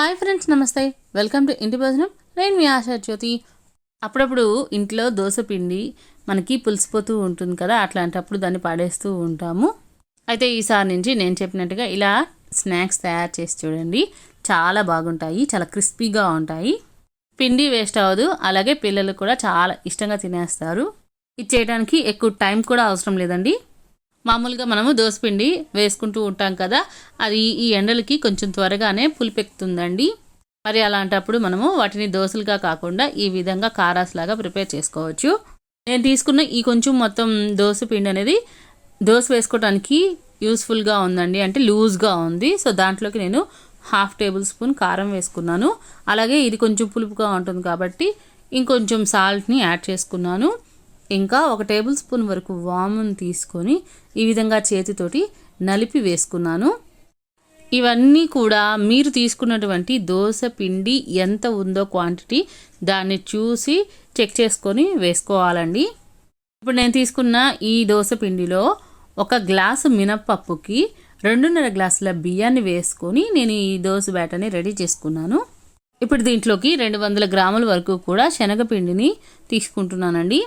Hi friends నమస్తే. Welcome to ఇంటి భోజనం. నేను మీ ఆశా జ్యోతి. అప్పుడప్పుడు ఇంట్లో దోశ పిండి మనకి పులిసిపోతూ ఉంటుంది కదా అట్లాంటప్పుడు దాన్ని పాడేస్తూ ఉంటాము. అయితే ఈసారి నుంచి నేను చెప్పినట్టుగా ఇలా స్నాక్స్ తయారు చేసి చూడండి. చాలా బాగుంటాయి చాలా క్రిస్పీగా ఉంటాయి. పిండి వేస్ట్ అవ్వదు అలాగే పిల్లలు కూడా చాలా ఇష్టంగా తినేస్తారు. ఇది చేయడానికి ఎక్కువ టైం కూడా అవసరం లేదండి. మామూలుగా మనము దోసపిండి వేసుకుంటూ ఉంటాం కదా అది ఈ ఎండలకి కొంచెం త్వరగానే పులిపెక్కుతుందండి మరి అలాంటప్పుడు మనము వాటిని దోశలుగా కాకుండా ఈ విధంగా కారాస్ లాగా ప్రిపేర్ చేసుకోవచ్చు. నేను తీసుకున్న ఈ కొంచెం మొత్తం దోశ పిండి అనేది దోశ వేసుకోవడానికి యూస్ఫుల్గా ఉందండి అంటే లూజ్గా ఉంది. సో దాంట్లోకి నేను హాఫ్ టేబుల్ స్పూన్ కారం వేసుకున్నాను. అలాగే ఇది కొంచెం పులుపుగా ఉంటుంది కాబట్టి ఇంకొంచెం సాల్ట్ని యాడ్ చేసుకున్నాను. ఇంకా ఒక టేబుల్ స్పూన్ వరకు వామును తీసుకొని ఈ విధంగా చేతితోటి నలిపి వేసుకున్నాను. ఇవన్నీ కూడా మీరు తీసుకున్నటువంటి దోశ పిండి ఎంత ఉందో క్వాంటిటీ దాన్ని చూసి చెక్ చేసుకొని వేసుకోవాలండి. ఇప్పుడు నేను తీసుకున్న ఈ దోశ పిండిలో ఒక గ్లాసు మినప్పప్పుకి రెండున్నర గ్లాసుల బియ్యాన్ని వేసుకొని నేను ఈ దోశ బ్యాటర్ని రెడీ చేసుకున్నాను. ఇప్పుడు దీంట్లోకి రెండు వందల గ్రాముల వరకు కూడా శనగపిండిని తీసుకుంటున్నానండి.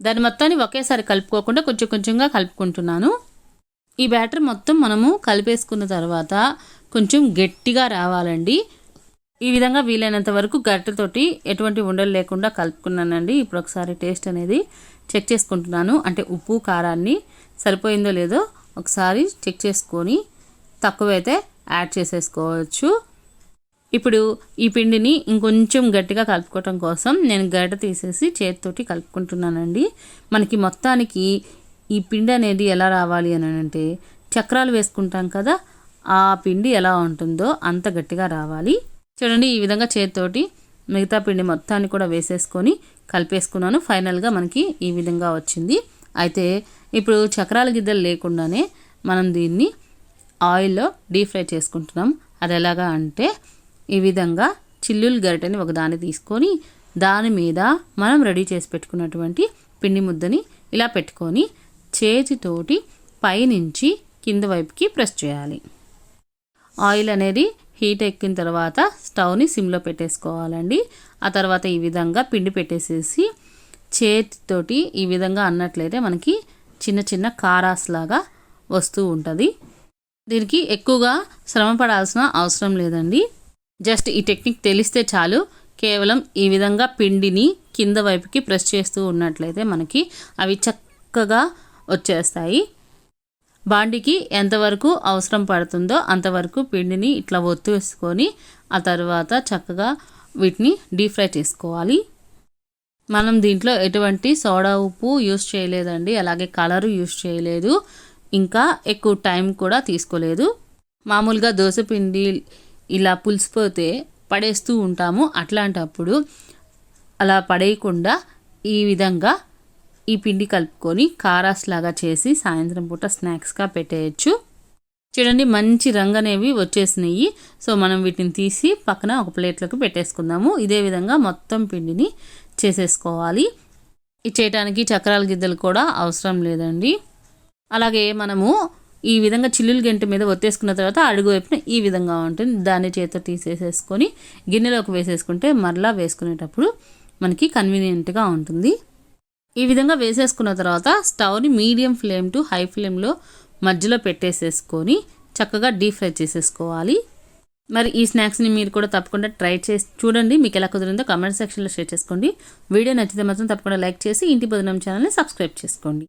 దాని మొత్తాన్ని ఒకేసారి కలుపుకోకుండా కొంచెం కొంచెంగా కలుపుకుంటున్నాను. ఈ బ్యాటర్ మొత్తం మనము కలిపేసుకున్న తర్వాత కొంచెం గట్టిగా రావాలండి. ఈ విధంగా వీలైనంత వరకు గట్టతోటి ఎటువంటి ఉండలు లేకుండా కలుపుకున్నానండి. ఇప్పుడు ఒకసారి టేస్ట్ అనేది చెక్ చేసుకుంటున్నాను. అంటే ఉప్పు కారాన్ని సరిపోయిందో లేదో ఒకసారి చెక్ చేసుకొని తక్కువైతే యాడ్ చేసేసుకోవచ్చు. ఇప్పుడు ఈ పిండిని ఇంకొంచెం గట్టిగా కలుపుకోవటం కోసం నేను గడ్డ తీసేసి చేతితోటి కలుపుకుంటున్నానండి. మనకి మొత్తానికి ఈ పిండి అనేది ఎలా రావాలి అని అంటే చక్రాలు వేసుకుంటాం కదా ఆ పిండి ఎలా ఉంటుందో అంత గట్టిగా రావాలి. చూడండి ఈ విధంగా చేతితోటి మిగతా పిండి మొత్తాన్ని కూడా వేసేసుకొని కలిపేసుకున్నాను. ఫైనల్గా మనకి ఈ విధంగా వచ్చింది. అయితే ఇప్పుడు చక్రాల గిద్దలు లేకుండానే మనం దీన్ని ఆయిల్లో డీప్ ఫ్రై చేసుకుంటున్నాం. అది ఎలాగా అంటే ఈ విధంగా చిల్లులు గరిటెని ఒకదాన్ని తీసుకొని దాని మీద మనం రెడీ చేసి పెట్టుకున్నటువంటి పిండి ముద్దని ఇలా పెట్టుకొని చేతితోటి పైనుంచి కింద వైపుకి ప్రెస్ చేయాలి. ఆయిల్ అనేది హీట్ ఎక్కిన తర్వాత స్టవ్ని సిమ్లో పెట్టేసుకోవాలండి. ఆ తర్వాత ఈ విధంగా పిండి పెట్టేసేసి చేతితోటి ఈ విధంగా అన్నట్లయితే మనకి చిన్న చిన్న కారాస్ లాగా వస్తూ ఉంటుంది. దీనికి ఎక్కువగా శ్రమ పడాల్సిన అవసరం లేదండి. జస్ట్ ఈ టెక్నిక్ తెలిస్తే చాలు. కేవలం ఈ విధంగా పిండిని కింద వైపుకి ప్రెస్ చేస్తూ ఉన్నట్లయితే మనకి అవి చక్కగా వచ్చేస్తాయి. బాండికి ఎంతవరకు అవసరం పడుతుందో అంతవరకు పిండిని ఇట్లా ఒత్తు వేసుకొని ఆ తర్వాత చక్కగా వీటిని డీప్ ఫ్రై చేసుకోవాలి. మనం దీంట్లో ఎటువంటి సోడా ఉప్పు యూస్ చేయలేదండి. అలాగే కలరు యూస్ చేయలేదు. ఇంకా ఎక్కువ టైం కూడా తీసుకోలేదు. మామూలుగా పిండి ఇలా పులిసిపోతే పడేస్తూ ఉంటాము. అట్లాంటప్పుడు అలా పడేయకుండా ఈ విధంగా ఈ పిండి కలుపుకొని కారాస్ లాగా చేసి సాయంత్రం పూట స్నాక్స్గా పెట్టేయచ్చు. చూడండి మంచి రంగు అనేవి వచ్చేసినాయి. సో మనం వీటిని తీసి పక్కన ఒక ప్లేట్లోకి పెట్టేసుకుందాము. ఇదే విధంగా మొత్తం పిండిని చేసేసుకోవాలి. ఇది చేయడానికి చక్రాల గిద్దలు కూడా అవసరం లేదండి. అలాగే మనము ఈ విధంగా చిల్లులు గంట మీద ఒత్తేసుకున్న తర్వాత అడుగు వైపున ఈ విధంగా ఉంటుంది. దాన్ని చేతితో తీసేసేసుకొని గిన్నెలోకి వేసేసుకుంటే మరలా వేసుకునేటప్పుడు మనకి కన్వీనియంట్గా ఉంటుంది. ఈ విధంగా వేసేసుకున్న తర్వాత స్టవ్ని మీడియం ఫ్లేమ్ టు హై ఫ్లేమ్లో మధ్యలో పెట్టేసేసుకొని చక్కగా డీప్ ఫ్రై చేసేసుకోవాలి. మరి ఈ స్నాక్స్ని మీరు కూడా తప్పకుండా ట్రై చేసి చూడండి. మీకు ఎలా కుదిరిందో కమెంట్ సెక్షన్లో షేర్ చేసుకోండి. వీడియో నచ్చితే మాత్రం తప్పకుండా లైక్ చేసి ఇంటి బదనం ఛానల్ని సబ్స్క్రైబ్ చేసుకోండి.